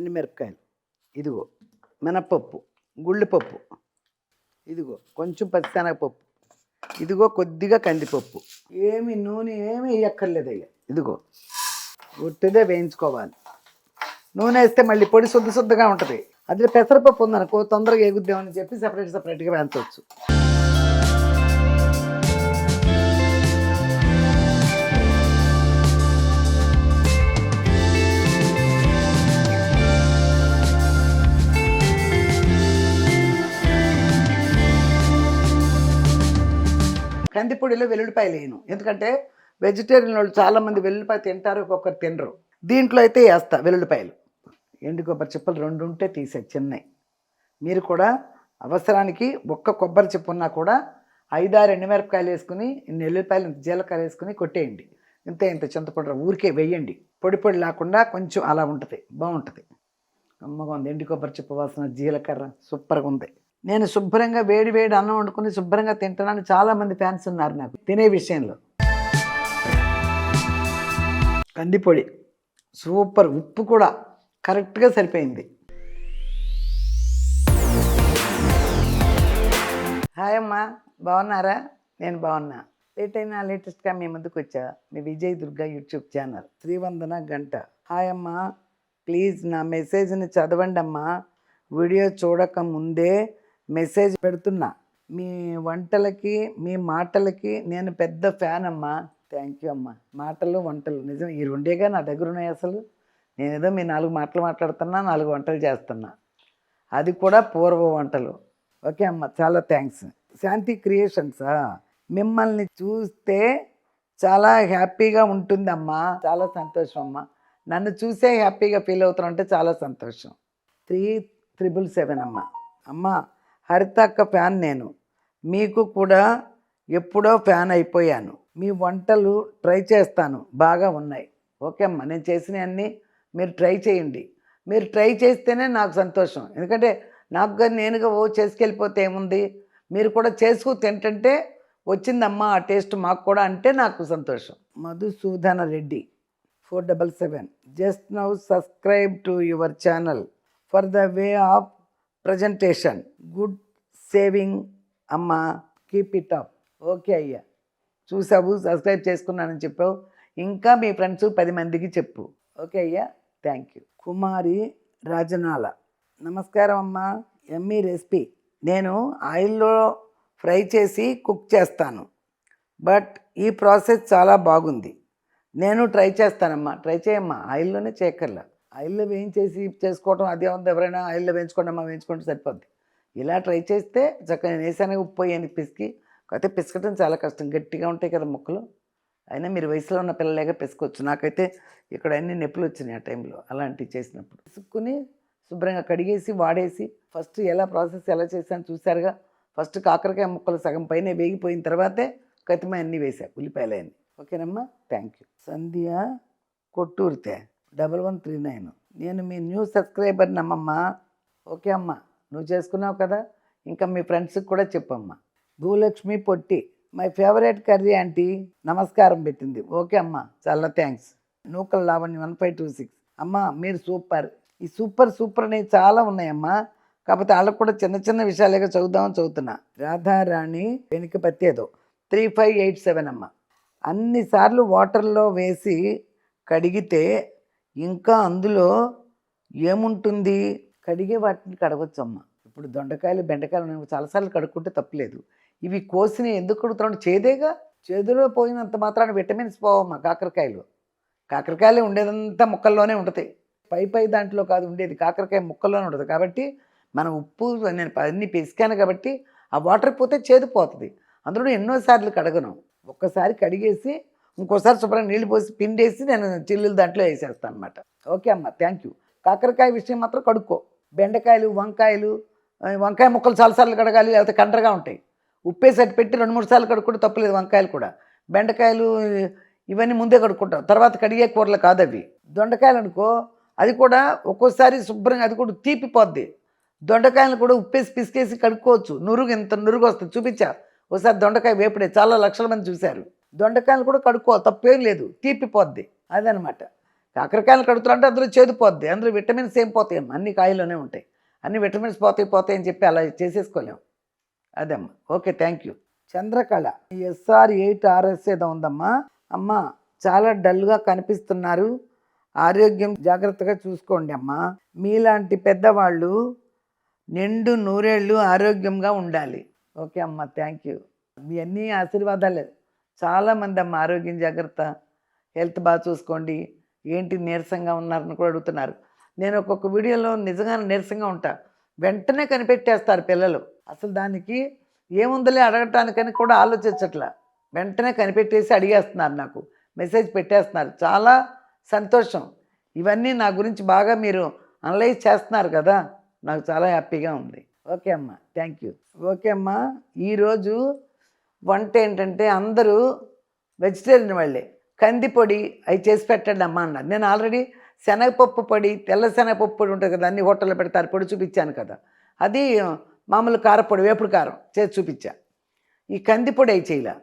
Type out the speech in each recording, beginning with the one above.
ఎండుమిరపకాయలు. ఇదిగో మినప్పప్పు గుళ్ళిపప్పు. ఇదిగో కొంచెం పచ్చిశనగపప్పు. ఇదిగో కొద్దిగా కందిపప్పు. ఏమి నూనె ఏమి వేయక్కర్లేదు అయ్యా ఇదిగో ఉట్టిదే వేయించుకోవాలి. నూనె వేస్తే మళ్ళీ పొడి శుద్ధ శుద్ధగా ఉంటుంది. అదే పెసరపప్పు ఉందనుకో తొందరగా ఎగుద్దామని చెప్పి సపరేట్ సపరేట్గా వేయించవచ్చు. కందిపొడిలో వెల్లుల్లిపాయ లేను. ఎందుకంటే వెజిటేరియన్ వాళ్ళు చాలామంది వెల్లుల్లిపాయ తింటారు ఒక్కొక్కరు తినరు. దీంట్లో అయితే వేస్తా వెల్లుల్లిపాయలు. ఎండు కొబ్బరి చిప్పలు రెండు ఉంటే తీసే చిన్నవి మీరు కూడా అవసరానికి ఒక్క కొబ్బరి చిప్ప ఉన్నా కూడా ఐదారు ఎండుమిరపకాయలు వేసుకుని ఇన్ని ఎల్లుల్లిపాయలు ఇంత జీలకర్ర వేసుకుని కొట్టేయండి. ఇంత ఇంత చింతపండు ఊరికే వేయండి. పొడి పొడి లేకుండా కొంచెం అలా ఉంటుంది బాగుంటుంది. అమ్మగా ఉంది ఎండు కొబ్బరి చిప్ప వాసన జీలకర్ర సూపర్గా ఉంది. నేను శుభ్రంగా వేడి వేడి అన్నం వండుకుని శుభ్రంగా తింటున్నాను. చాలా మంది ఫ్యాన్స్ ఉన్నారు నాకు. తినే విషయంలో. కందిపొడి. సూపర్. ఉప్పు కూడా కరెక్ట్గా సరిపోయింది. హాయ్ అమ్మా. బాగున్నారా? నేను బాగున్నా. లేట్ అయినా లేటెస్ట్గా మీ ముందుకు వచ్చా. మీ విజయ్ దుర్గా యూట్యూబ్ ఛానల్. శ్రీవందన గంట. హాయ్ అమ్మా. ప్లీజ్ నా మెసేజ్ని చదవండి అమ్మా వీడియో చూడక ముందే మెసేజ్ పెడుతున్నా. మీ వంటలకి మీ మాటలకి నేను పెద్ద ఫ్యాన్ అమ్మా. థ్యాంక్ యూ అమ్మా. మాటలు వంటలు. నిజం ఈ రెండేగా నా దగ్గర ఉన్నాయి అసలు. నేను ఏదో మీ నాలుగు మాటలు మాట్లాడుతున్నా నాలుగు వంటలు చేస్తున్నా. అది కూడా పూర్వ వంటలు. ఓకే అమ్మ. చాలా థ్యాంక్స్ శాంతి క్రియేషన్సా మిమ్మల్ని చూస్తే చాలా హ్యాపీగా ఉంటుందమ్మా. చాలా సంతోషం అమ్మా. నన్ను చూసే హ్యాపీగా ఫీల్ అవుతానంటే చాలా సంతోషం. త్రీ త్రిబుల్ సెవెన్ అమ్మ. అమ్మ హరిత అక్క ఫ్యాన్ నేను. మీకు కూడా ఎప్పుడో ఫ్యాన్ అయిపోయాను. మీ వంటలు ట్రై చేస్తాను. బాగా ఉన్నాయి. ఓకే అమ్మ నేను చేసినవన్నీ మీరు ట్రై చేయండి. మీరు ట్రై చేస్తేనే నాకు సంతోషం. ఎందుకంటే నాకు కానీ నేనుగా ఓ చేసుకెళ్ళిపోతే ఏముంది? మీరు కూడా చేసుకు తింటుంటే వచ్చిందమ్మా ఆ టేస్ట్ మాకు కూడా అంటే నాకు సంతోషం. Madhusudana Reddy four double seven. Just now subscribe to your channel. For the way of presentation good saving అమ్మ కీప్ ఇట్ అప్ ఓకే అయ్యా. చూసావు సబ్స్క్రైబ్ చేసుకున్నానని చెప్పావు. ఇంకా మీ ఫ్రెండ్స్ పది మందికి చెప్పు. ఓకే అయ్యా. Thank you Kumari Rajanala. నమస్కారం అమ్మా. ఎమ్మీ రెసిపీ నేను ఆయిల్లో ఫ్రై చేసి కుక్ చేస్తాను. బట్ ఈ ప్రాసెస్ చాలా బాగుంది. నేను ట్రై చేస్తానమ్మా. ట్రై చేయమ్మా. ఆయిల్లోనే చేయక్కర్లా. ఆయిల్లో వేయించేసి చేసుకోవటం అదే ఉంది. ఎవరైనా ఆయిల్లో వేయించుకోండి అమ్మ వేయించుకుంటే సరిపోద్ది. ఇలా ట్రై చేస్తే చక్కగా నేను వేసాను ఉప్పు అని పిసికి. అయితే పిసకటం చాలా కష్టం. గట్టిగా ఉంటాయి కదా ముక్కలు. అయినా మీరు వయసులో ఉన్న పిల్లలేగా పిసుకోవచ్చు. నాకైతే ఇక్కడ అన్ని నొప్పులు వచ్చినాయి ఆ టైంలో అలాంటివి చేసినప్పుడు. పిసుక్కుని శుభ్రంగా కడిగేసి వాడేసి ఫస్ట్ ఎలా ప్రాసెస్ ఎలా చేశాను చూసారుగా ఫస్ట్ కాకరకాయ ముక్కలు సగం పైన వేగిపోయిన తర్వాతే కతిమ అన్నీ వేసా ఉల్లిపాయలు అన్నీ. ఓకేనమ్మా? Thank you Sandhya కొట్టూరితే. Double one three nine. నేను మీ న్యూ సబ్స్క్రైబర్ నమ్మమ్మా. ఓకే అమ్మా. నువ్వు చేసుకున్నావు కదా? ఇంకా మీ ఫ్రెండ్స్కి కూడా చెప్పమ్మా. Bhulakshmi Potti my favourite curry aunty. నమస్కారం పెట్టింది. ఓకే అమ్మా. చాలా thanks. Nukal Lavanya one five two six. అమ్మా మీరు సూపర్. ఈ సూపర్ సూపర్ అనేవి చాలా ఉన్నాయమ్మా. కాకపోతే వాళ్ళకు కూడా చిన్న చిన్న విషయాలుగా చదువుదామని చదువుతున్నా. రాధారాణి వెనుక పత్తేదో త్రీ ఫైవ్ ఎయిట్ సెవెన్ అమ్మ. అన్నిసార్లు వాటర్లో వేసి కడిగితే ఇంకా అందులో ఏముంటుంది? కడిగే వాటిని కడగొచ్చమ్మ. ఇప్పుడు దొండకాయలు బెండకాయలు నేను చాలాసార్లు కడుక్కుంటే తప్పలేదు. ఇవి కోసిన ఎందుకు కడుగుతున్నాడు చేదేగా? చేదులో పోయినంత మాత్రాన విటమిన్స్ పోవమ్మా కాకరకాయలు. కాకరకాయలు ఉండేదంతా ముక్కల్లోనే ఉంటుంది. పై పై దాంట్లో కాదు ఉండేది కాకరకాయ ముక్కల్లోనే ఉంటుంది. కాబట్టి మనం ఉప్పు నేను అన్ని పెసికాను కాబట్టి ఆ వాటర్ పోతే చేదు పోతుంది. అందులో ఎన్నోసార్లు కడగను. ఒక్కసారి కడిగేసి ఇంకోసారి శుభ్రంగా నీళ్ళు పోసి పిండేసి నేను చిల్లులు దాంట్లో వేసేస్తాను అనమాట ఓకే అమ్మ థ్యాంక్ యూ కాకరకాయ విషయం మాత్రం కడుక్కో. బెండకాయలు వంకాయలు వంకాయ ముక్కలు చాలాసార్లు కడగాలి లేకపోతే కండ్రగా ఉంటాయి. ఉప్పేసరి పెట్టి రెండు మూడు సార్లు కడుక్కుంటే తప్పలేదు వంకాయలు కూడా. బెండకాయలు ఇవన్నీ ముందే కడుక్కుంటాం. తర్వాత కడిగే కూరలు కాదు అవి. దొండకాయలు అనుకో అది కూడా ఒక్కోసారి శుభ్రంగా అది కూడా తీపిపోద్ది దొండకాయలు కూడా ఉప్పేసి పిసికేసి కడుక్కోవచ్చు. నురుగు ఎంత నురుగు వస్తుంది. చూపించా. ఒకసారి దొండకాయ వేపుడే. చాలా లక్షల మంది చూశారు. దొండకాయలు కూడా కడుక్కోవాలి తప్పేం లేదు తీపిపోద్ది అదనమాట. కాకరకాయలు కడుగుతారంటే అందులో చేదిపోద్ది అందులో విటమిన్స్ ఏం పోతాయి అన్ని కాయల్లోనే ఉంటాయి. అన్ని విటమిన్స్ పోతాయి పోతాయి అని చెప్పి అలా చేసేసుకోలేం. అదమ్మా okay thank you. Chandrakala SR eight RS ఏదో ఉందమ్మా. అమ్మ చాలా డల్గా కనిపిస్తున్నారు. ఆరోగ్యం జాగ్రత్తగా చూసుకోండి అమ్మా. మీలాంటి పెద్దవాళ్ళు నిండు నూరేళ్ళు ఆరోగ్యంగా ఉండాలి. ఓకే అమ్మ థ్యాంక్ యూ. ఇవన్నీ ఆశీర్వాదాలు ఆశీర్వాదాలే. చాలామంది అమ్మ ఆరోగ్యం జాగ్రత్త హెల్త్ బాగా చూసుకోండి ఏంటి నీరసంగా ఉన్నారని కూడా అడుగుతున్నారు. నేను ఒక్కొక్క వీడియోలో నిజంగా నీరసంగా ఉంటా. వెంటనే కనిపెట్టేస్తారు పిల్లలు. అసలు దానికి ఏముందలే అడగటానికని కూడా ఆలోచించట్లా. వెంటనే కనిపెట్టేసి అడిగేస్తున్నారు నాకు. మెసేజ్ పెట్టేస్తున్నారు. చాలా సంతోషం. ఇవన్నీ నా గురించి బాగా మీరు అనలైజ్ చేస్తున్నారు కదా. నాకు చాలా హ్యాపీగా ఉంది. ఓకే అమ్మా. Thank you. ఓకే అమ్మా. ఈరోజు వంట ఏంటంటే అందరూ వెజిటేరియన్ వాళ్ళే. కందిపొడి అవి చేసి పెట్టండి అమ్మా అన్నారు. నేను ఆల్రెడీ శనగపప్పు పొడి తెల్ల శనగపప్పు పొడి ఉంటుంది కదా అన్ని హోటల్లో పెడతారు పొడి చూపించాను కదా. అది మామూలు కారపొడి వేపుడు కారం చేసి చూపించా. ఈ కందిపొడి అవి చేయలే.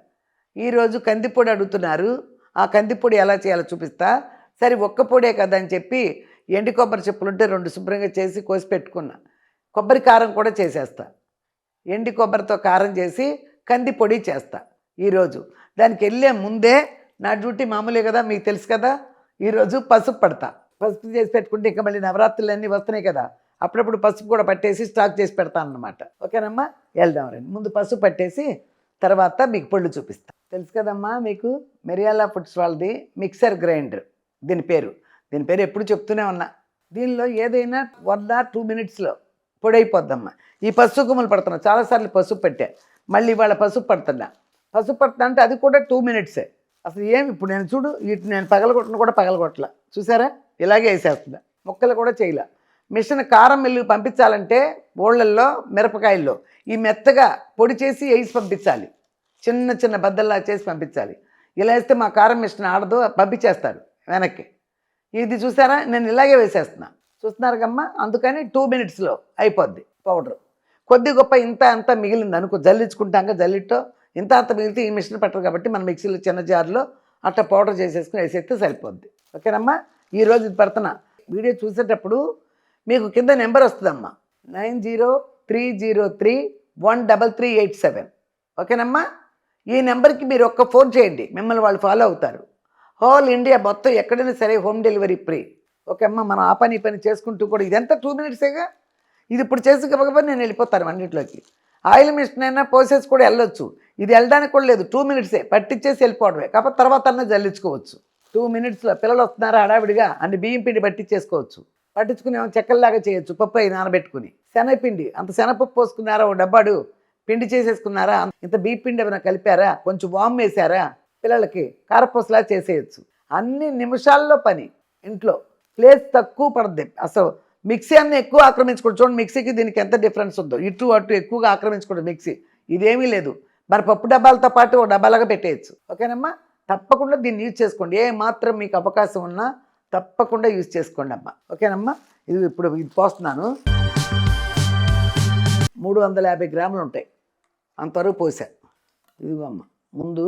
ఈరోజు కందిపొడి అడుగుతున్నారు. ఆ కందిపొడి ఎలా చేయాలో చూపిస్తా. సరే ఒక్క పొడే కదా అని చెప్పి ఎండి కొబ్బరి చెప్పులు ఉంటే రెండు శుభ్రంగా చేసి కోసి పెట్టుకున్నా. కొబ్బరి కారం కూడా చేసేస్తా. ఎండి కొబ్బరితో కారం చేసి కంది పొడి చేస్తా ఈరోజు. దానికి వెళ్ళే ముందే నా డ్యూటీ మామూలే కదా మీకు తెలుసు కదా. ఈరోజు పసుపు పడతా. పసుపు చేసి పెట్టుకుంటే ఇంకా మళ్ళీ నవరాత్రులు అన్నీ వస్తున్నాయి కదా. అప్పుడప్పుడు పసుపు కూడా పట్టేసి స్టాక్ చేసి పెడతాను అనమాట ఓకేనమ్మా? వెళ్దాం రండి. ముందు పసుపు పట్టేసి తర్వాత మీకు పళ్ళు చూపిస్తా. తెలుసు కదమ్మా మీకు? మిరియాలా ఫుడ్స్ వాళ్ళది మిక్సర్ గ్రైండర్. దీని పేరు. దీని పేరు ఎప్పుడు చెప్తూనే ఉన్నా. దీనిలో ఏదైనా వన్ ఆర్ టూ మినిట్స్లో పొడి అయిపోద్దమ్మా. ఈ పసుపు గుమ్మలు పడుతున్నాం. చాలాసార్లు పసుపు పెట్టా. మళ్ళీ ఇవాళ పసుపు పడుతున్నా పసుపు పడుతున్నా అంటే అది కూడా టూ మినిట్సే అసలు ఏమి ఇప్పుడు నేను చూడు వీటిని నేను పగలగొట్టను కూడా పగలగొట్టలా. చూసారా? ఇలాగే వేసేస్తున్నా. ముక్కలు కూడా చేయలే. మిషన్ కారం మిల్లు పంపించాలంటే ఓళ్ళల్లో మిరపకాయల్లో ఈ మెత్తగా పొడి చేసి వేసి పంపించాలి. చిన్న చిన్న బద్దల్లా చేసి పంపించాలి. ఇలా వేస్తే మా కారం మిషన్ ఆడదు పంపించేస్తారు వెనక్కి. ఇది చూసారా? నేను ఇలాగే వేసేస్తున్నా. చూస్తున్నారు కమ్మా అందుకని టూ మినిట్స్లో అయిపోద్ది పౌడర్. కొద్ది గొప్ప ఇంత అంత మిగిలింది అనుకో జల్లించుకుంటాక జల్లిట్టో ఇంత అంత మిగిలితే ఈ మిషన్ పెట్టరు కాబట్టి మన మిక్సీలో చిన్న జార్లో అట్లా పౌడర్ చేసేసుకుని వేసేస్తే సరిపోద్ది. ఓకేనమ్మా? ఈరోజు ఇది పెడుతున్నా. వీడియో చూసేటప్పుడు మీకు కింద నెంబర్ వస్తుందమ్మా. Nine zero three zero three one double three eight seven. ఓకేనమ్మా? ఈ నెంబర్కి మీరు ఒక్క ఫోన్ చేయండి. మిమ్మల్ని వాళ్ళు ఫాలో అవుతారు. హోల్ ఇండియా మొత్తం ఎక్కడైనా సరే హోమ్ డెలివరీ ఫ్రీ. ఓకే అమ్మ మనం ఆ పని ఈ పని చేసుకుంటూ కూడా ఇదంతా టూ మినిట్సేగా? ఇది ఇప్పుడు చేసి నేను వెళ్ళిపోతాను అన్నింటిలోకి. ఆయిల్ మిషన్ అయినా పోసేసి కూడా వెళ్ళొచ్చు. ఇది వెళ్ళడానికి కూడా లేదు. టూ మినిట్సే పట్టించేసి వెళ్ళిపోవడమే. కాకపోతే తర్వాత అన్న జల్లించుకోవచ్చు. టూ మినిట్స్లో పిల్లలు వస్తున్నారా హడావిడిగా అన్ని బియ్యం పిండి పట్టించేసుకోవచ్చు పట్టించుకుని చెక్కల్లాగా చేయొచ్చు. పప్పు అయి నానబెట్టుకుని. శనగపిండి అంత శనగపప్పు పోసుకున్నారా ఓ డబ్బాడు? పిండి చేసేసుకున్నారా? ఇంత బియ్య పిండి ఏమైనా కలిపారా? కొంచెం వామ్ వేసారా? పిల్లలకి కారపూసలా చేసేయచ్చు. అన్ని నిమిషాల్లో పని. ఇంట్లో ప్లేస్ తక్కువ పడద్ది. అసలు మిక్సీ అన్న ఎక్కువ ఆక్రమించుకోండి చూడండి మిక్సీకి దీనికి ఎంత డిఫరెన్స్ ఉందో. ఇటు అటు ఎక్కువగా ఆక్రమించుకోండి మిక్సీ. ఇదేమీ లేదు. మరి పప్పు డబ్బాలతో పాటు ఓ డబ్బాలాగా పెట్టేయచ్చు. ఓకేనమ్మా? తప్పకుండా దీన్ని యూజ్ చేసుకోండి. ఏ మాత్రం మీకు అవకాశం ఉన్నా తప్పకుండా యూజ్ చేసుకోండి అమ్మా. ఓకేనమ్మా? ఇది ఇప్పుడు ఇది పోస్తున్నాను. మూడు వందల యాభై గ్రాములు ఉంటాయి. అంతవరకు పోసా. ఇదిగో అమ్మ ముందు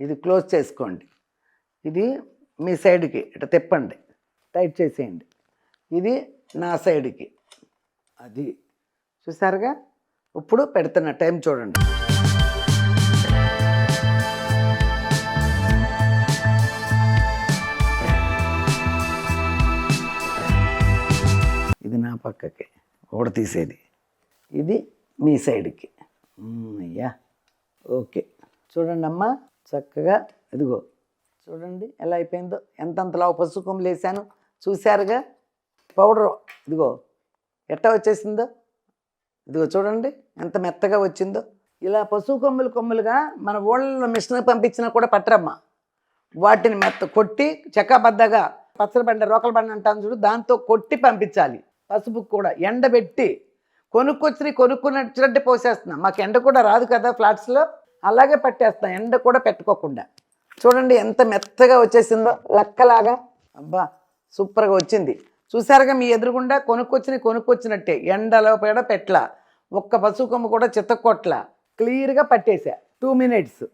ఇది క్లోజ్ చేసుకోండి. ఇది మీ సైడ్కి. ఇట్లా తిప్పండి. టైట్ చేసేయండి. ఇది నా సైడ్కి. అది చూసారుగా? ఇప్పుడు పెడుతున్న టైం చూడండి. ఇది నా పక్కకి ఒకటి తీసేది. ఇది మీ సైడ్కి. అయ్యా ఓకే. చూడండి అమ్మా చక్కగా ఇదిగో. చూడండి ఎలా అయిపోయిందో. ఎంతంతలా పసుపు కొమ్ములు చూశారుగా? పౌడర్. ఇదిగో ఎట్ట వచ్చేసిందో? ఇదిగో చూడండి ఎంత మెత్తగా వచ్చిందో. ఇలా పశువు కొమ్ములు కొమ్ములుగా మన ఊళ్ళలో మిషన్ పంపించినా కూడా పట్టరమ్మా. వాటిని మెత్త కొట్టి చెక్కబద్దగా పచ్చడి బండ రోకల బండి అంటాను చూడు దాంతో కొట్టి పంపించాలి. పసుపు కూడా ఎండబెట్టి కొనుక్కొచ్చి కొనుక్కున్నట్టు పోసేస్తున్నాం. మాకు ఎండ కూడా రాదు కదా ఫ్లాట్స్లో. అలాగే పట్టేస్తాం ఎండ కూడా పెట్టుకోకుండా. చూడండి ఎంత మెత్తగా వచ్చేసిందో లక్కలాగా. అబ్బా సూపర్గా వచ్చింది. చూసారుగా మీ ఎదురుగుండా కొనుక్కొచ్చిన కొనుక్కొచ్చినట్టే. ఎండలో పేడ పెట్ల ఒక్క పసుపు కొమ్మ కూడా చిత్తకొట్ల క్లియర్గా పట్టేశా. Two minutes.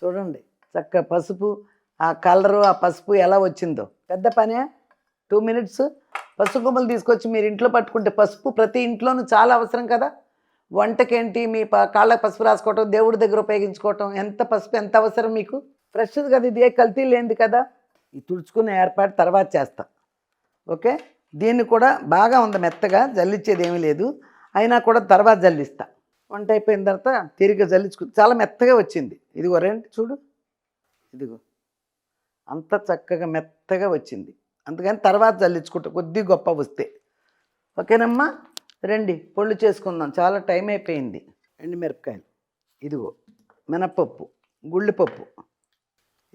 చూడండి చక్క పసుపు ఆ కలరు ఆ పసుపు ఎలా వచ్చిందో. పెద్ద పనే. Two minutes. పసుపు కొమ్మలు తీసుకొచ్చి మీరు ఇంట్లో పట్టుకుంటే పసుపు ప్రతి ఇంట్లోనూ చాలా అవసరం కదా. వంటకేంటి మీ ప కాళ్ళకి పసుపు రాసుకోవటం దేవుడి దగ్గర ఉపయోగించుకోవటం ఎంత పసుపు ఎంత అవసరం మీకు? ఫ్రెష్ది కదా ఇది ఏ కల్తీ లేనిది కదా? ఈ తుడుచుకునే ఏర్పాటు తర్వాత చేస్తా. ఓకే? దీన్ని కూడా బాగా ఉంది మెత్తగా జల్లించేది ఏమీ లేదు. అయినా కూడా తర్వాత జల్లిస్తా. వంట అయిపోయిన తర్వాత తిరిగి జల్లించుకు చాలా మెత్తగా వచ్చింది. ఇదిగో రండి చూడు. ఇదిగో. అంత చక్కగా మెత్తగా వచ్చింది. అందుకని తర్వాత జల్లించుకుంటా. కొద్ది గొప్ప వస్తే. ఓకేనమ్మా? రండి పొళ్ళు చేసుకుందాం. చాలా టైం అయిపోయింది. ఎండి మిరపకాయలు. ఇదిగో మినప్పప్పు గుళ్ళిపప్పు.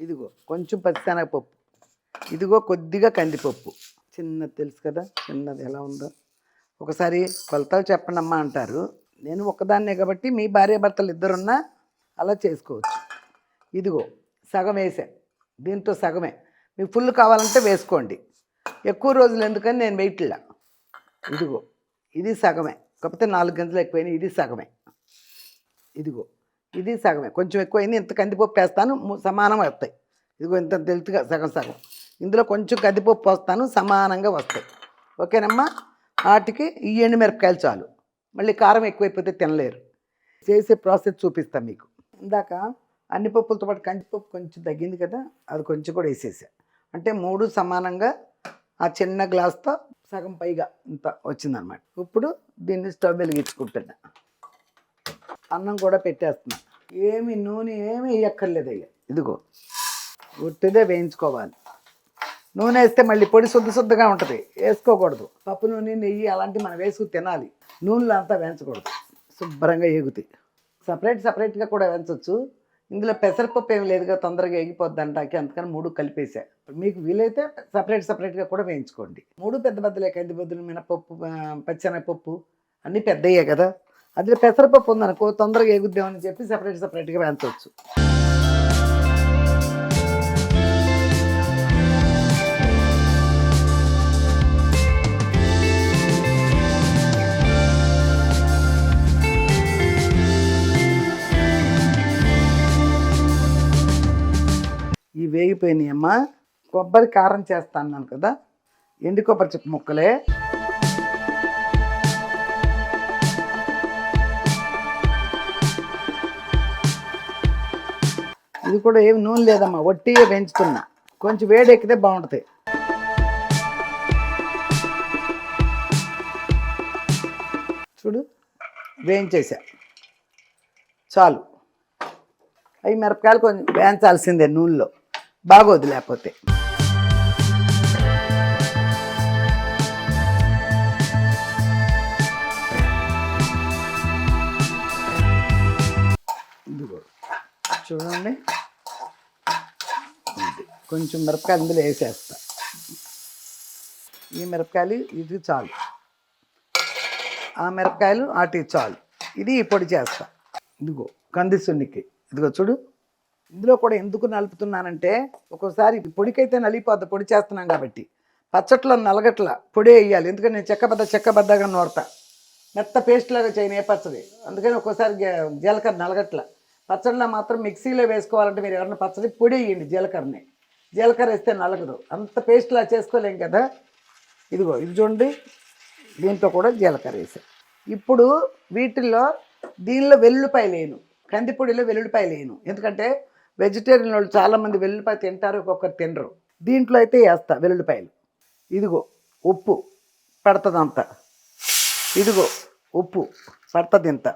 ఇదిగో కొంచెం పచ్చిశనగపప్పు. ఇదిగో కొద్దిగా కందిపప్పు. చిన్నది తెలుసు కదా చిన్నది ఎలా ఉందో. ఒకసారి కొలతలు చెప్పండి అమ్మా అంటారు. నేను ఒకదాన్నే కాబట్టి మీ భార్య భర్తలు ఇద్దరున్నా అలా చేసుకోవచ్చు. ఇదిగో సగం వేసా. దీంతో సగమే. మీకు ఫుల్ కావాలంటే వేసుకోండి. ఎక్కువ రోజులు ఎందుకని నేను వెయిట్లా. ఇదిగో ఇది సగమే. కాకపోతే నాలుగు గంటలు ఎక్కువైనాయి ఇది సగమే. ఇదిగో ఇది సగమే. కొంచెం ఎక్కువైంది ఇంత కందిపప్పు వేస్తాను సమానంగా సమానం వస్తాయి. ఇదిగో ఇంత తెలుతుగా సగం సగం. ఇందులో కొంచెం కందిపప్పు వస్తాను సమానంగా వస్తాయి. ఓకేనమ్మా? వాటికి ఈ ఎండు మిరపకాయలు చాలు. మళ్ళీ కారం ఎక్కువైపోతే తినలేరు. చేసే ప్రాసెస్ చూపిస్తాను మీకు. ఇందాక అన్ని పప్పులతో పాటు కందిపప్పు కొంచెం తగ్గింది కదా అది కొంచెం కూడా వేసేసా. అంటే మూడు సమానంగా ఆ చిన్న గ్లాస్తో సగం పైగా ఇంత వచ్చిందనమాట. ఇప్పుడు దీన్ని స్టవ్ వెలిగించుకుంటున్నా. అన్నం కూడా పెట్టేస్తున్నా. ఏమి నూనె ఏమి వేయక్కర్లేదు అయ్యా ఇదిగో ఉట్టిదే వేయించుకోవాలి. నూనె వేస్తే మళ్ళీ పొడి శుద్ధ శుద్ధగా ఉంటుంది. వేసుకోకూడదు. పప్పు నూనె నెయ్యి అలాంటివి మనం వేసుకుని తినాలి. నూనెలో అంతా వేయించకూడదు. శుభ్రంగా ఎగుతాయి. సపరేట్ సపరేట్గా కూడా వేయించవచ్చు ఇందులో పెసరపప్పు ఏమి లేదుగా తొందరగా ఎగిపోద్ది అంటాకి అందుకని మూడు కలిపేసా. మీకు వీలైతే సపరేట్ సపరేట్గా కూడా వేయించుకోండి. మూడు పెద్ద పెద్దలే కంది బొద్దులు మినపప్పు ఆ, పచ్చెనగపప్పు అన్నీ పెద్దయ్యే కదా. అందులో పెసరపప్పు ఉందనుకో తొందరగా ఎగుద్దామని చెప్పి సపరేట్ సపరేట్గా వేయించవచ్చు ఈ వేగిపోయినాయమ్మా. కొబ్బరి కారం చేస్తా అన్నాను కదా. ఎండు కొబ్బరి చెప్పు ముక్కలే. ఇది కూడా ఏమి నూనె లేదమ్మా వట్టిగా పెంచుతున్నా. కొంచెం వేడి ఎక్కితే బాగుంటుంది. చూడు వేయించేసా. చాలు. అవి మిరపకాయలు కొంచెం వేయించాల్సిందే నూనెలో. బాగోదు లేకపోతే. చూడండి. కొంచెం మిరపకాయలు ఇందులో వేసేస్తా. ఈ మిరపకాయలు ఇది చాలు. ఆ మిరపకాయలు అటు చాలు. ఇది పొడి చేస్తా. ఇదిగో కంది సున్నికి. ఇదిగో చూడు. ఇందులో కూడా ఎందుకు నలుపుతున్నానంటే ఒక్కోసారి పొడికైతే నలిపోద్ది పొడి చేస్తున్నాం కాబట్టి. పచ్చట్లో నలగట్ల పొడి వేయాలి. ఎందుకంటే నేను చెక్కబద్ద చెక్కబద్దగా నోడతా మెత్త పేస్ట్ లాగా చేయను ఏ పచ్చడి. అందుకని ఒక్కోసారి జీలకర్ర నలగట్ల. పచ్చడిలో మాత్రం మిక్సీలో వేసుకోవాలంటే మీరు ఎవరైనా పచ్చడి పొడి వేయండి జీలకర్రని. జీలకర్ర వేస్తే నలగదు. అంత పేస్ట్లా చేసుకోలేం కదా? ఇదిగో ఇది చూడండి. దీంట్లో కూడా జీలకర్ర వేసాను ఇప్పుడు వీటిల్లో దీనిలో వెల్లుల్లిపాయలు లేను. కందిపొడిలో వెల్లుల్లిపాయలు లేను. ఎందుకంటే వెజిటేరియన్ వాళ్ళు చాలామంది వెల్లుల్లిపాయ తింటారు ఒక్కొక్కరు తినరు. దీంట్లో అయితే వేస్తా వెల్లుల్లిపాయలు. ఇదిగో ఉప్పు పడుతుంది అంత. ఇదిగో ఉప్పు పడుతుంది ఇంత.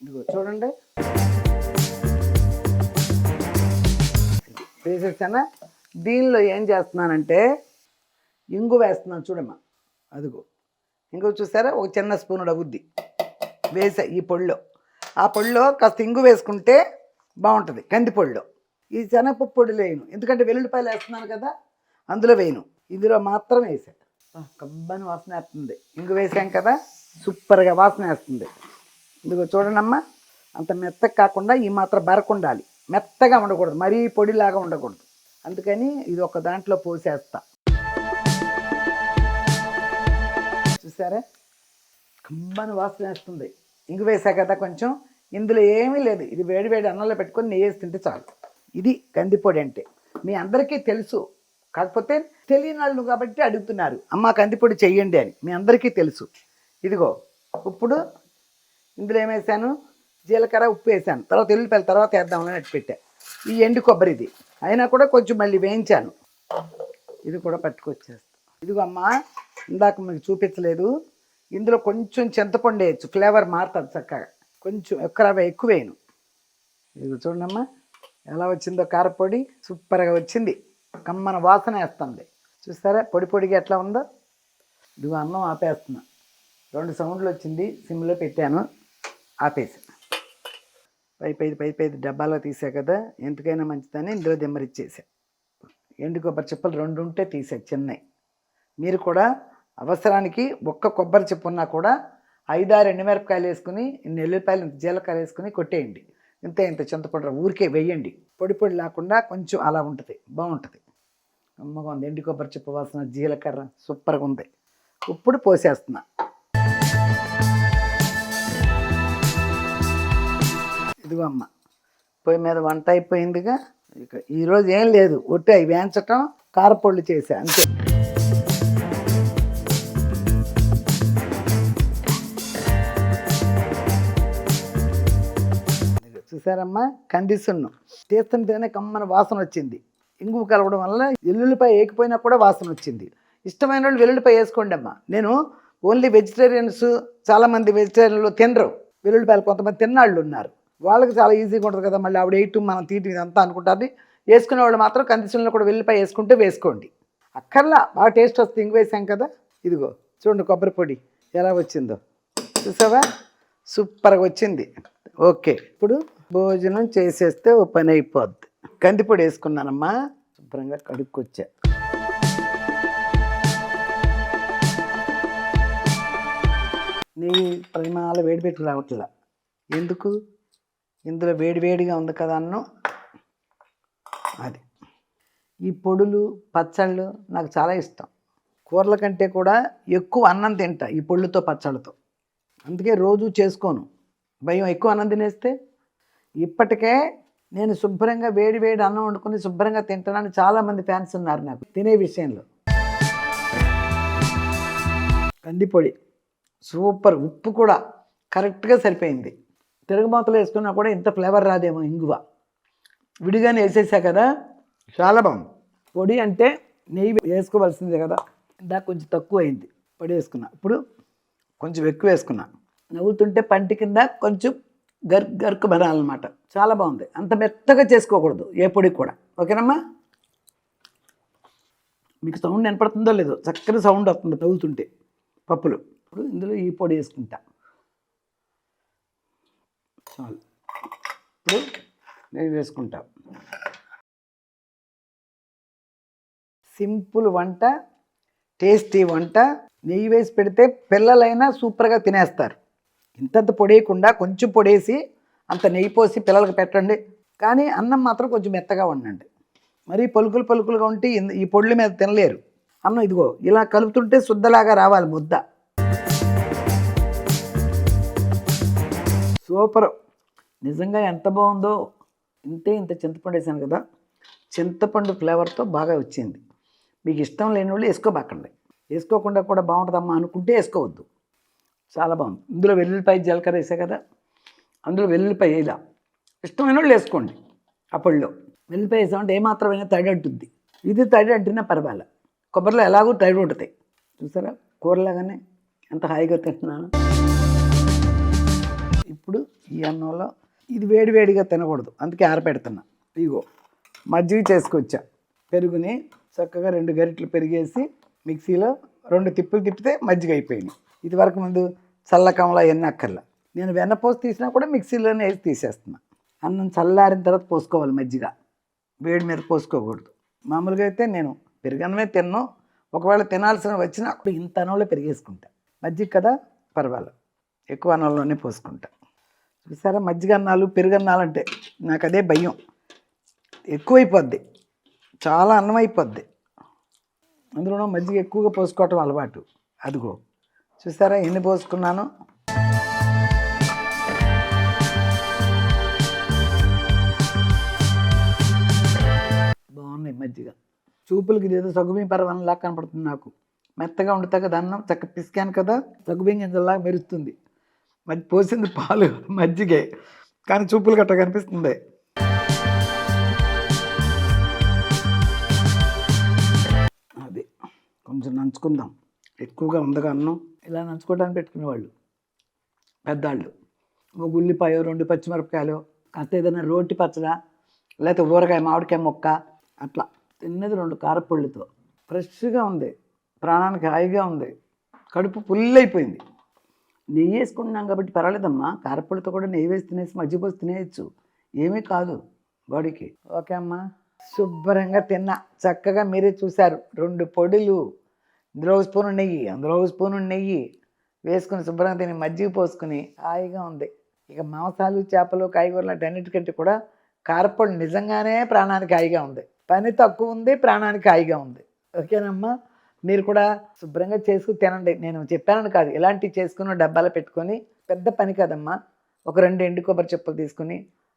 ఇదిగో చూడండి. వేసేసానా దీనిలో ఏం చేస్తున్నానంటే ఇంగు వేస్తున్నాను చూడమ్మా. అదిగో. ఇంగు చూసారా? ఒక చిన్న స్పూన్ అవుద్ది వేసా ఈ పొడిలో. ఆ పొడిలో కాస్త ఇంగు వేసుకుంటే బాగుంటుంది. కంది పొడిలో. ఈ శనగపప్పు పొడి వేయను. ఎందుకంటే వెల్లుల్లిపాయలు వేస్తున్నాను కదా అందులో వేయను. ఇందులో మాత్రం వేసా. కబ్బని వాసన వేస్తుంది. ఇంగు వేసాం కదా సూపర్గా వాసన వేస్తుంది. ఇదిగో చూడండమ్మా. అంత మెత్తగా కాకుండా ఈ మాత్రం బరకుండాలి. మెత్తగా ఉండకూడదు. మరీ పొడిలాగా ఉండకూడదు. అందుకని ఇది ఒక దాంట్లో పోసేస్తా. చూసారా? కమ్మని వాసన వేస్తుంది. ఇంగు వేసా కదా కొంచెం. ఇందులో ఏమీ లేదు. ఇది వేడి వేడి అన్నంలో పెట్టుకొని నెయ్యి వేసి తింటే చాలు. ఇది కందిపొడి అంటే. మీ అందరికీ తెలుసు. కాకపోతే తెలియని వాళ్ళు కాబట్టి అడుగుతున్నారు. అమ్మ కందిపొడి చెయ్యండి అని. మీ అందరికీ తెలుసు. ఇదిగో ఇప్పుడు ఇందులో ఏమేసాను జీలకర్ర ఉప్పు వేసాను. తర్వాత ఎల్లుపల్లి తర్వాత వేద్దామని అట్టు పెట్టా. ఈ ఎండు కొబ్బరి ఇది అయినా కూడా కొంచెం మళ్ళీ వేయించాను. ఇది కూడా పట్టుకొచ్చేస్తాను ఇదిగో అమ్మా ఇందాక మీకు చూపించలేదు. ఇందులో కొంచెం చింతపండు వేయచ్చు. ఫ్లేవర్ మారుతుంది చక్కగా. కొంచెం ఎక్కరావే ఎక్కువ వేయను. ఇది చూడమ్మా ఎలా వచ్చిందో కారపొడి. సూపర్గా వచ్చింది. కమ్మన వాసన వేస్తుంది. చూస్తారా పొడి పొడిగా ఎట్లా ఉందో? ఇదిగో అన్నం ఆపేస్తున్నా. రెండు సౌండ్లు వచ్చింది సిమ్లో పెట్టాను. ఆపేసి. పై పై పై పై డబ్బాలో తీసా కదా ఎందుకైనా మంచిదని ఇందులో దిమ్మరిచ్చేసా. ఎండు కొబ్బరి చెప్పులు రెండు ఉంటే తీసా చిన్నవి మీరు కూడా అవసరానికి ఒక్క కొబ్బరి చెప్పు ఉన్నా కూడా ఐదారు ఎండుమిరపకాయలు వేసుకుని ఇన్ని ఇంత జీలకర్ర వేసుకుని కొట్టేయండి. ఇంత ఇంత చింతపండు ఊరికే వేయండి. పొడి పొడి లేకుండా కొంచెం అలా ఉంటుంది బాగుంటుంది. అమ్మగా ఉంది ఎండు కొబ్బరి చెప్పు వాసన జీలకర్ర సూపర్గా ఉంది. ఇప్పుడు పోసేస్తున్నా. ఇదిగో అమ్మ పొయ్యి మీద వంట అయిపోయిందిగా. ఇక ఈరోజు ఏం లేదు ఒట్టి అవి వేయించటం కారపొళ్ళు చేసా అంతే. చూసారమ్మా? కందిసున్నం తీస్తుంటేనే కమ్మన వాసన వచ్చింది. ఇంగు కలవడం వల్ల వెల్లుల్లిపాయ వేయకపోయినా కూడా వాసన వచ్చింది. ఇష్టమైన వాళ్ళు వెల్లుల్లిపాయ వేసుకోండి అమ్మా. నేను ఓన్లీ వెజిటేరియన్స్ చాలామంది వెజిటేరియన్లు తినరు. వెల్లుల్లిపాయలు కొంతమంది తిన్నాళ్ళు ఉన్నారు. వాళ్ళకి చాలా ఈజీగా ఉంటుంది కదా మళ్ళీ ఆవిడ ఎయిట్ మనం తీయటం ఇదంతా అనుకుంటారని వేసుకునే వాళ్ళు మాత్రం కందిశంలో కూడా వెళ్ళిపోయి వేసుకుంటే వేసుకోండి. అక్కర్లా బాగా టేస్ట్ వస్తుంది ఇంక వేసాం కదా ఇదిగో చూడండి కొబ్బరి పొడి ఎలా వచ్చిందో. చూసావా? సూపర్గా వచ్చింది. ఓకే ఇప్పుడు భోజనం చేసేస్తే ఓ పని అయిపోద్ది. కందిపొడి వేసుకున్నానమ్మా. శుభ్రంగా కడుక్కొచ్చా. నెయ్యి పరిమాణాలు వేడి రావట్లా. ఎందుకు? ఇందులో వేడివేడిగా ఉంది కదా అన్నం? అది. ఈ పొడులు పచ్చళ్ళు నాకు చాలా ఇష్టం. కూరల కంటే కూడా ఎక్కువ అన్నం తింటా ఈ పొళ్ళుతో పచ్చళ్ళతో. అందుకే రోజు చేసుకోను. భయం ఎక్కువ అన్నం తినేస్తే? ఇప్పటికే నేను శుభ్రంగా వేడి వేడి అన్నం వండుకొని శుభ్రంగా తింటానని చాలామంది ఫ్యాన్స్ ఉన్నారు నాకు. తినే విషయంలో. కందిపొడి సూపర్. ఉప్పు కూడా కరెక్ట్గా సరిపోయింది. తిరుగుమాతలు వేసుకున్నా కూడా ఇంత ఫ్లేవర్ రాదేమో ఇంగువ. విడిగానే వేసేసా కదా? చాలా బాగుంది పొడి అంటే నెయ్యి వేసుకోవాల్సిందే కదా? ఇందాక కొంచెం తక్కువ అయింది పొడి వేసుకున్నా. ఇప్పుడు కొంచెం ఎక్కువ వేసుకున్నా. నవ్వుతుంటే పంటి కింద కొంచెం గర్ గరుకు బనాలన్నమాట. చాలా బాగుంది. అంత మెత్తగా చేసుకోకూడదు ఏ పొడి కూడా. ఓకేనమ్మా? మీకు సౌండ్ వినపడుతుందో లేదో చక్కని సౌండ్ వస్తుంది తవ్వుతుంటే పప్పులు. ఇప్పుడు ఇందులో ఈ పొడి వేసుకుంటా. చాలు. ఇప్పుడు నేను వేసుకుంటా. సింపుల్ వంట టేస్టీ వంట. నెయ్యి వేసి పెడితే పిల్లలైనా సూపర్గా తినేస్తారు. ఇంతంత పొడేయకుండా కొంచెం పొడేసి అంత నెయ్యి పోసి పిల్లలకు పెట్టండి. కానీ అన్నం మాత్రం కొంచెం మెత్తగా వండండి. మరీ పలుకులు పలుకులుగా ఉంటే ఈ పొడుల మీద తినలేరు. అన్నం ఇదిగో ఇలా కలుపుతుంటే శుద్ధలాగా రావాలి ముద్ద. సూపర్. నిజంగా ఎంత బాగుందో ఇంతే ఇంత చింతపండు వేసాను కదా చింతపండు ఫ్లేవర్తో బాగా వచ్చింది. మీకు ఇష్టం లేని వాళ్ళు వేసుకోబాకండి. వేసుకోకుండా కూడా బాగుంటుందమ్మా అనుకుంటే వేసుకోవద్దు. చాలా బాగుంది. ఇందులో వెల్లుల్లిపాయ జీలకర్ర వేసా కదా అందులో వెల్లుల్లిపాయ ఇలా. ఇష్టమైన వాళ్ళు వేసుకోండి అప్పట్లో. వెల్లుల్లిపాయ వేసామంటే ఏమాత్రమైనా తడి అంటుంది. ఇది తడి అంటున్నా పర్వాలే. కొబ్బరిలో ఎలాగో తడి ఉంటుంది. చూసారా? కూరలాగానే ఎంత హాయిగా తింటున్నాను. ఇప్పుడు ఈ అన్నంలో ఇది వేడివేడిగా తినకూడదు. అందుకే ఆరపెడుతున్నా. ఇగో మజ్జిగ చేసుకొచ్చా. పెరుగుని చక్కగా రెండు గరిటెలు పెరిగేసి మిక్సీలో రెండు తిప్పులు తిప్పితే మజ్జిగ అయిపోయింది. ఇది వరకు ముందు చల్లకంలో ఎన్ని అక్కర్లా. నేను వెన్నపోసి తీసినా కూడా మిక్సీలోనే వేసి తీసేస్తున్నా. అన్నం చల్లారిన తర్వాత పోసుకోవాలి మజ్జిగ. వేడి మీద పోసుకోకూడదు. మామూలుగా అయితే నేను పెరుగన్నమే తిన్నాను ఒకవేళ తినాల్సిన వచ్చినా అప్పుడు ఇంత అన్నంలో పెరిగేసుకుంటా. మజ్జిగ కదా పర్వాలేదు. ఎక్కువ అన్నంలోనే పోసుకుంటా. చూసారా? మజ్జిగ అన్నాలు పెరుగన్నాలు అంటే నాకు అదే భయం. ఎక్కువైపోద్ది. చాలా అన్నం అయిపోద్ది అందులోనూ మజ్జిగ ఎక్కువగా పోసుకోవటం అలవాటు. అదిగో. చూసారా? ఎన్ని పోసుకున్నాను? మజ్జిగ. చూపులకి ఏదో సగుబియ్యం పర్వన్లా కనపడుతుంది నాకు. మెత్తగా ఉండుతా కదా అన్నం చక్క పిసికాను కదా? సగుబియ్యం గింజల్లా మెరుస్తుంది. మధ్య పోసింది పాలు మజ్జిగే. కానీ చూపులు గట్ట కనిపిస్తుంది అది కొంచెం నంచుకుందాం. ఎక్కువగా ఉందగా అన్నం. ఇలా నంచుకోవడానికి పెట్టుకునేవాళ్ళు. పెద్దవాళ్ళు ఒక ఉల్లిపాయ రెండు పచ్చిమిరపకాయలు కాస్త ఏదైనా రోటి పచ్చడా లేకపోతే ఊరగాయ మామిడికాయ మొక్క అట్లా తిన్నది రెండు కారపళ్ళుతో. ఫ్రెష్గా ఉంది. ప్రాణానికి హాయిగా ఉంది. కడుపు ఫుల్ అయిపోయింది. నెయ్యి వేసుకుంటున్నాం కాబట్టి పర్వాలేదమ్మా. కారపళ్ళతో కూడా నెయ్యి వేసి తినేసి మజ్జిగ పోసి తినేయచ్చు. ఏమీ కాదు బాడీకి. ఓకే అమ్మా. శుభ్రంగా తిన్నా. చక్కగా మీరే చూశారు. రెండు పొడులు. ఇందులో ఒక స్పూను నెయ్యి. అందులో ఒక స్పూను నెయ్యి. వేసుకుని శుభ్రంగా తిని మజ్జిగ పోసుకుని హాయిగా ఉంది. ఇక మాంసాలు చేపలు కాయగూరలు అన్నిటికంటే కూడా కారపొడి నిజంగానే ప్రాణానికి హాయిగా ఉంది. పని తక్కువ ఉంది ప్రాణానికి హాయిగా ఉంది. ఓకేనమ్మా? మీరు కూడా శుభ్రంగా చేసుకుని తినండి. నేను చెప్పానని కాదు. ఇలాంటివి చేసుకుని డబ్బాలో పెట్టుకొని పెద్ద పని కాదమ్మా. ఒక రెండు ఎండు కొబ్బరి చెప్పులు తీసుకుని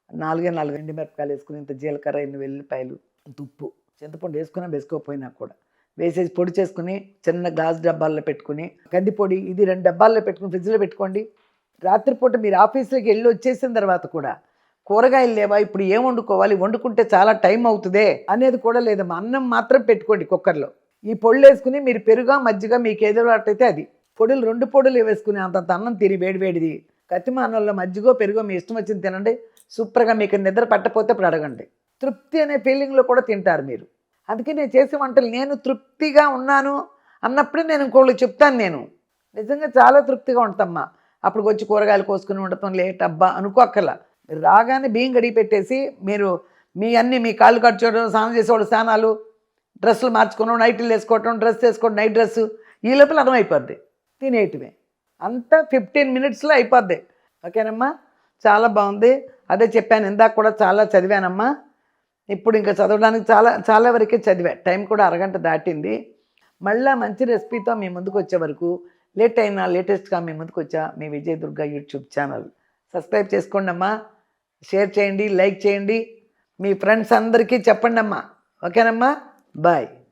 నాలుగే నాలుగు ఎండు మిరపకాయలు వేసుకుని ఇంత జీలకర్ర ఎన్ని వెల్లిపాయలు ఇంత ఉప్పు చింతపండు వేసుకున్నా వేసుకోకపోయినా కూడా. వేసేసి పొడి చేసుకుని చిన్న గ్లాస్ డబ్బాల్లో పెట్టుకుని కంది పొడి ఇది రెండు డబ్బాల్లో పెట్టుకుని ఫ్రిడ్జ్లో పెట్టుకోండి. రాత్రిపూట మీరు ఆఫీస్లోకి వెళ్ళి వచ్చేసిన తర్వాత కూడా కూరగాయలు లేవా ఇప్పుడు ఏం వండుకోవాలి వండుకుంటే చాలా టైం అవుతుందే అనేది కూడా లేదమ్మా. అన్నం మాత్రం పెట్టుకోండి కుక్కర్లో. ఈ పొడులు వేసుకుని మీరు పెరుగా మజ్జిగ మీకు ఏదో అయితే అది. పొడులు రెండు పొడులు వేసుకుని అంతంత అన్నం తిని వేడివేడిది కత్తిమానంలో మజ్జిగో పెరుగో మీ ఇష్టం వచ్చింది తినండి. సూపర్గా మీకు నిద్ర పట్టకపోతే ఇప్పుడు అడగండి. తృప్తి అనే ఫీలింగ్లో కూడా తింటారు మీరు. అందుకే నేను చేసే వంటలు నేను తృప్తిగా ఉన్నాను అన్నప్పుడే నేను ఇంకోళ్ళు చెప్తాను నేను. నిజంగా చాలా తృప్తిగా ఉంటామ్మా అప్పుడు వచ్చి కూరగాయలు కోసుకుని ఉండటం లేట్ అబ్బా అనుకోక్కల మీరు రాగానే బియ్యం గడిగి పెట్టేసి మీరు మీ అన్ని మీ కాళ్ళు కట్టుకోవడం స్నానం చేసేవాళ్ళు స్నానాలు డ్రెస్సులు మార్చుకోవడం నైట్లు వేసుకోవటం డ్రెస్ వేసుకోవడం నైట్ డ్రెస్సు ఈ లోపల అర్థమైపోద్ది. తినేయటమే అంతా ఫిఫ్టీన్ మినిట్స్లో అయిపోద్ది. ఓకేనమ్మా చాలా బాగుంది. అదే చెప్పాను ఇందాక కూడా చాలా చదివానమ్మా. ఇప్పుడు ఇంకా చదవడానికి చాలా చాలా వరకే చదివా. టైం కూడా అరగంట దాటింది. మళ్ళీ మంచి రెసిపీతో మీ ముందుకు వచ్చే వరకు లేట్ అయినా లేటెస్ట్గా మీ ముందుకు వచ్చా మీ Vijaya Durga YouTube channel. Subscribe చేసుకోండి అమ్మా. షేర్ చేయండి లైక్ చేయండి. మీ ఫ్రెండ్స్ అందరికీ చెప్పండి అమ్మా ఓకేనమ్మా Bye.